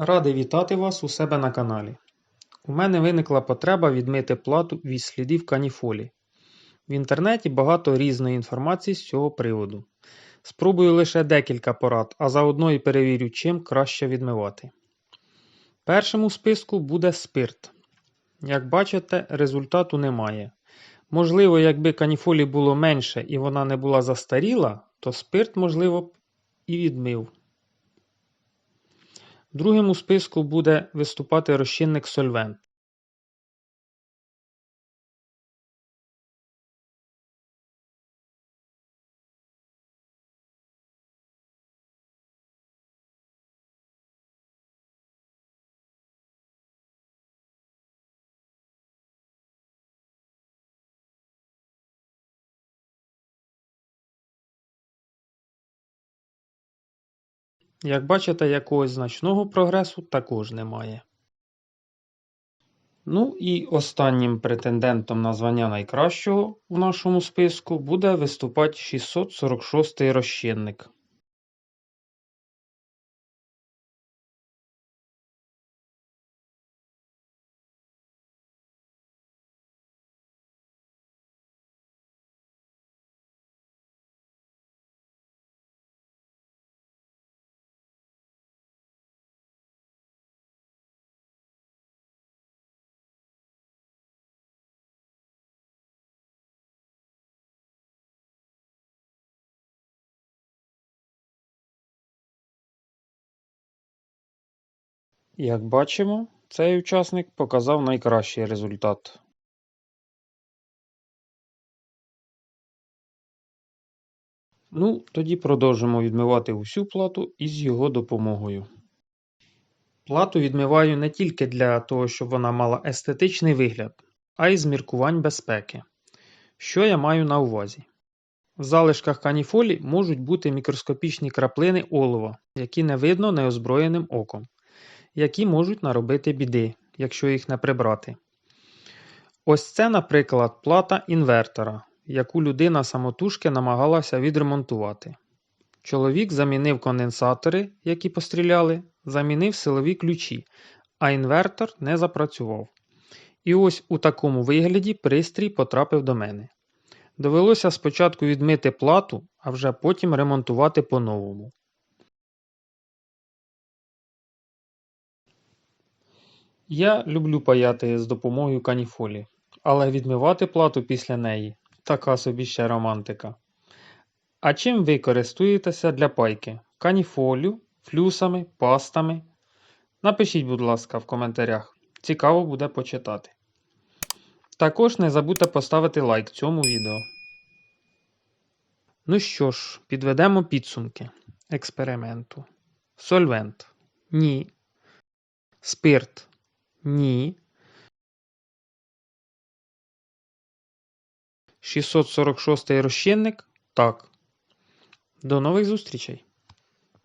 Радий вітати вас у себе на каналі. У мене виникла потреба відмити плату від слідів каніфолі. В інтернеті багато різної інформації з цього приводу. Спробую лише декілька порад, а заодно і перевірю, чим краще відмивати. Першим у списку буде спирт. Як бачите, результату немає. Можливо, якби каніфолі було менше і вона не була застаріла, то спирт, можливо, і відмив. Другим у списку буде виступати розчинник сольвент. Як бачите, якогось значного прогресу також немає. Ну і останнім претендентом на звання найкращого в нашому списку буде виступати 646 й розчинник. Як бачимо, цей учасник показав найкращий результат. Ну, тоді продовжимо відмивати усю плату із його допомогою. Плату відмиваю не тільки для того, щоб вона мала естетичний вигляд, а й з міркувань безпеки. Що я маю на увазі? В залишках каніфолі можуть бути мікроскопічні краплини олова, які не видно неозброєним оком, які можуть наробити біди, якщо їх не прибрати. Ось це, наприклад, плата інвертора, яку людина самотужки намагалася відремонтувати. Чоловік замінив конденсатори, які постріляли, замінив силові ключі, а інвертор не запрацював. І ось у такому вигляді пристрій потрапив до мене. Довелося спочатку відмити плату, а вже потім ремонтувати по-новому. Я люблю паяти з допомогою каніфолі, але відмивати плату після неї така собі ще романтика. А чим ви користуєтеся для пайки? Каніфолю, флюсами, пастами? Напишіть, будь ласка, в коментарях. Цікаво буде почитати. Також не забудьте поставити лайк цьому відео. Ну що ж, підведемо підсумки експерименту. Сольвент. Ні. Спирт. Ні. 646 розчинник? Так. До нових зустрічей!